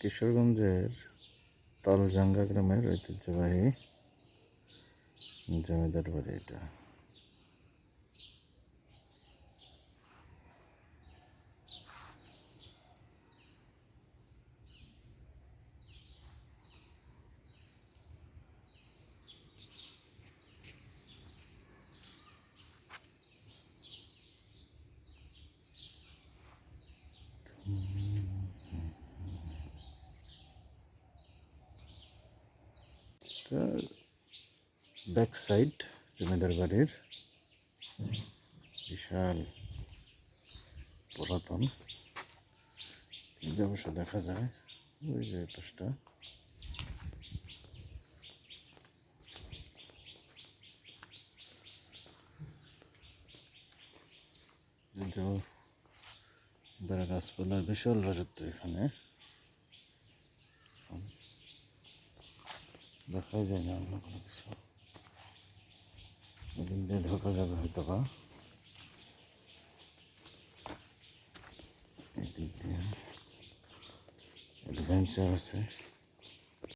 কিশোরগঞ্জের তালজাঙ্গা গ্রামের ঐতিহ্যবাহী জমিদার বাড়ি এটা। ব্যাক সাইড জমিদার বাড়ির বিশাল পুরাতন। অবশ্য দেখা যায়, ওই যে পাশটা। বেড়া গাছপালার বিশাল রাজত্ব এখানে। দেখাই যায় না অন্য কোনো কিছু এদিক দিয়ে ঢোকা যাবে হয়তো বা এদিক দিয়ে অ্যাডভেঞ্চার আছে